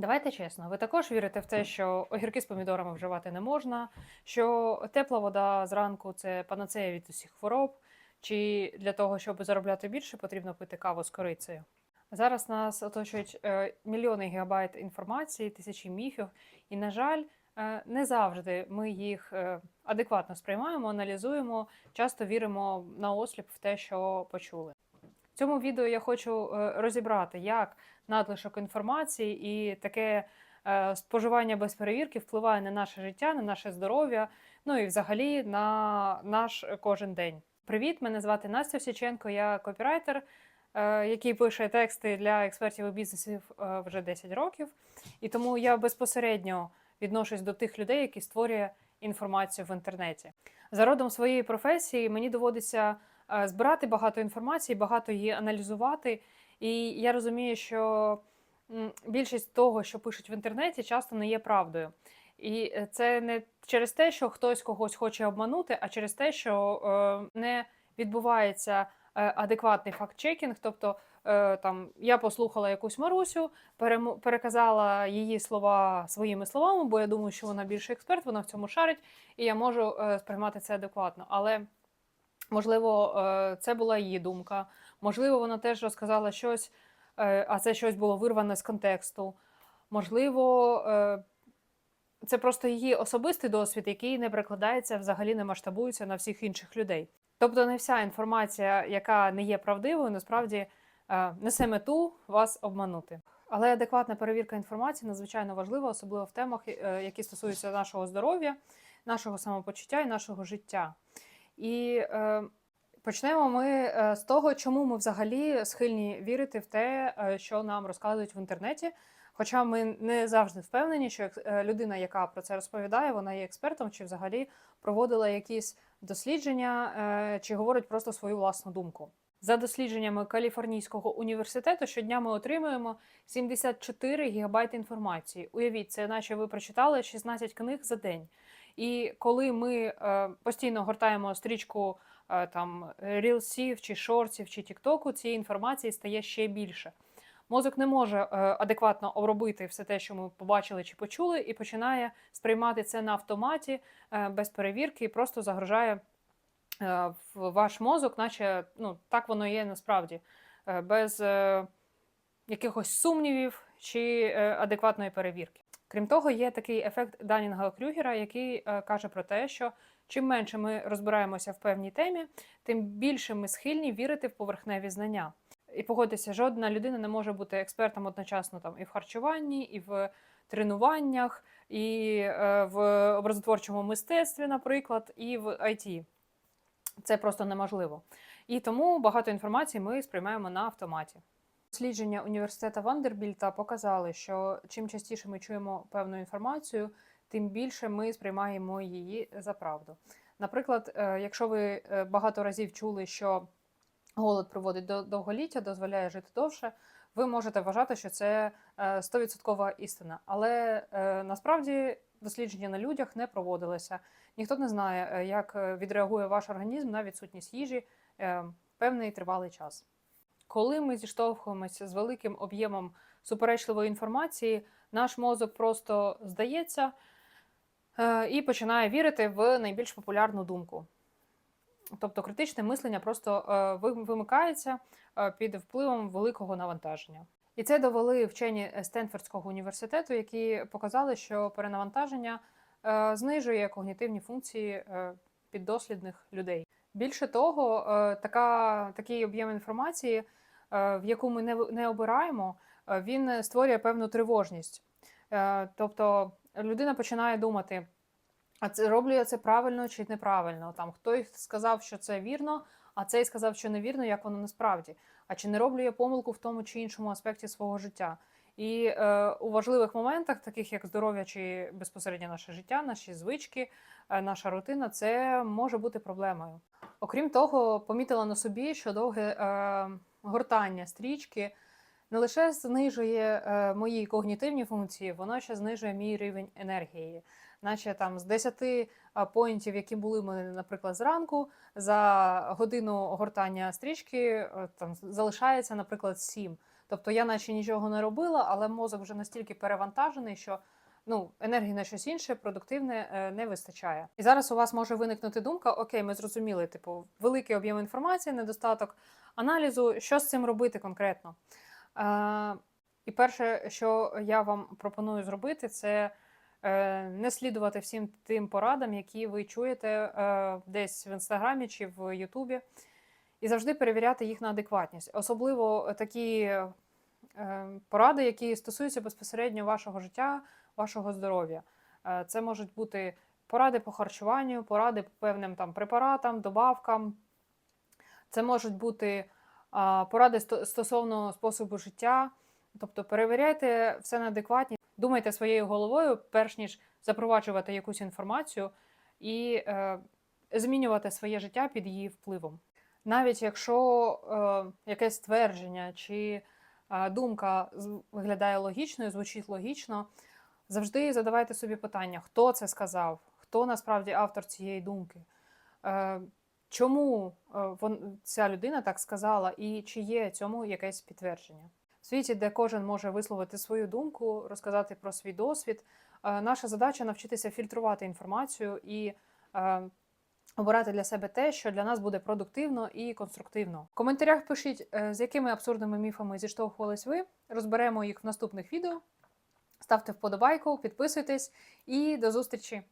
Давайте чесно, ви також вірите в те, що огірки з помідорами вживати не можна, що тепла вода зранку це панацея від усіх хвороб, чи для того, щоб заробляти більше, потрібно пити каву з корицею. Зараз нас оточують е, мільйони гігабайт інформації, тисячі міфів, і, на жаль, е, не завжди ми їх е, адекватно сприймаємо, аналізуємо, часто віримо на осліп в те, що почули. Цьому відео я хочу е, розібрати, як надлишок інформації і таке е, споживання без перевірки впливає на наше життя, на наше здоров'я, ну і взагалі на наш кожен день. Привіт, мене звати Настя Всіченко, я копірайтер, е, який пише тексти для експертів і бізнесів вже 10 років. І тому я безпосередньо відношусь до тих людей, які створює інформацію в інтернеті. За родом своєї професії мені доводиться збирати багато інформації, багато її аналізувати. І я розумію, що більшість того, що пишуть в інтернеті, часто не є правдою. І е, це не через те, що хтось когось хоче обманути, а через те, що е, не відбувається е, адекватний факт-чекінг. Тобто е, там я послухала якусь Марусю, переказала її слова своїми словами, бо я думаю, що вона більше експерт, вона в цьому шарить, і я можу е, сприймати це адекватно. Але можливо, е, це була її думка. Можливо, вона теж розказала щось, е, а це щось було вирване з контексту. Можливо, е, це просто її особистий досвід, який не перекладається, взагалі не масштабується на всіх інших людей. Тобто, не вся інформація, яка не є правдивою, насправді несе мету вас обманути. Але адекватна перевірка інформації надзвичайно важлива, особливо в темах, які стосуються нашого здоров'я, нашого самопочуття і нашого життя. І е, Почнемо ми е, з того, чому ми взагалі схильні вірити в те, е, що нам розказують в інтернеті. Хоча ми не завжди впевнені, що е, людина, яка про це розповідає, вона є експертом, чи взагалі проводила якісь дослідження, чи говорить просто свою власну думку. За дослідженнями Каліфорнійського університету, щодня ми отримуємо 74 гігабайти інформації. Уявіть, це наче ви прочитали 16 книг за день. І коли ми е, постійно гортаємо стрічку е, там рілсів, чи шортів, чи тіктоку, цієї інформації стає ще більше. Мозок не може е, адекватно обробити все те, що ми побачили чи почули, і починає сприймати це на автоматі без перевірки, і просто загружає е, в ваш мозок, наче ну, так воно є насправді, без якихось сумнівів чи адекватної перевірки. Крім того, є такий ефект Данінга Крюгера, який е, каже про те, що чим менше ми розбираємося в певній темі, тим більше ми схильні вірити в поверхневі знання. І погодьтеся, жодна людина не може бути експертом одночасно там і в харчуванні, і в тренуваннях, і е, в образотворчому мистецтві, наприклад, і в IT. Це просто неможливо. І тому багато інформації ми сприймаємо на автоматі. Дослідження університету Вандербільта показали, що чим частіше ми чуємо певну інформацію, тим більше ми сприймаємо її за правду. Наприклад, е, якщо ви е, багато разів чули, що голод приводить до довголіття, дозволяє жити довше, ви можете вважати, що це е, 100% істина. Але е, насправді дослідження на людях не проводилися. Ніхто не знає, е, як е, відреагує ваш організм на відсутність їжі е, певний тривалий час. Коли ми зіштовхуємося з великим об'ємом суперечливої інформації, наш мозок просто здається е, і починає вірити в найбільш популярну думку. Тобто критичне мислення просто е, вимикається е, під впливом великого навантаження. І це довели вчені Стенфордського університету, які показали, що перенавантаження знижує когнітивні функції піддослідних людей. Більше того, е, така, такий об'єм інформації, е, в яку ми не, не обираємо, е, він створює певну тривожність. Тобто людина починає думати, а це роблю я це правильно чи неправильно? Там хтось сказав, що це вірно, а цей сказав, що невірно, як воно насправді. А чи не роблю я помилку в тому чи іншому аспекті свого життя? І е, у важливих моментах, таких як здоров'я чи безпосередньо наше життя, наші звички, е, наша рутина, це може бути проблемою. Окрім того, помітила на собі, що довге е, гортання стрічки не лише знижує е, мої когнітивні функції, воно ще знижує мій рівень енергії. Наче там з 10 е, поінтів, які були в мене, наприклад, зранку, за годину гортання стрічки е, там залишається, наприклад, 7. Тобто я наче нічого не робила, але мозок вже настільки перевантажений, що ну, енергії на щось інше, продуктивне е, не вистачає. І зараз у вас може виникнути думка: окей, ми зрозуміли, типу, великий об'єм інформації, недостаток аналізу. Що з цим робити конкретно? Е, і перше, що я вам пропоную зробити, це е, не слідувати всім тим порадам, які ви чуєте е, десь в інстаграмі чи в Ютубі, і завжди перевіряти їх на адекватність. Особливо такі поради, які стосуються безпосередньо вашого життя, вашого здоров'я. Це можуть бути поради по харчуванню, поради по певним там препаратам, добавкам. Це можуть бути поради стосовно способу життя. Тобто перевіряйте все на адекватність, думайте своєю головою, перш ніж запроваджувати якусь інформацію і е, змінювати своє життя під її впливом. Навіть якщо е, якесь твердження чи е, думка виглядає логічною, звучить логічно, завжди задавайте собі питання, хто це сказав, хто насправді автор цієї думки. Е, Чому е, ця людина так сказала, і чи є цьому якесь підтвердження? В світі, де кожен може висловити свою думку, розказати про свій досвід, е, наша задача навчитися фільтрувати інформацію і е, обирати для себе те, що для нас буде продуктивно і конструктивно. В коментарях пишіть, з якими абсурдними міфами зіштовхувались ви. Розберемо їх в наступних відео. Ставте вподобайку, підписуйтесь і до зустрічі!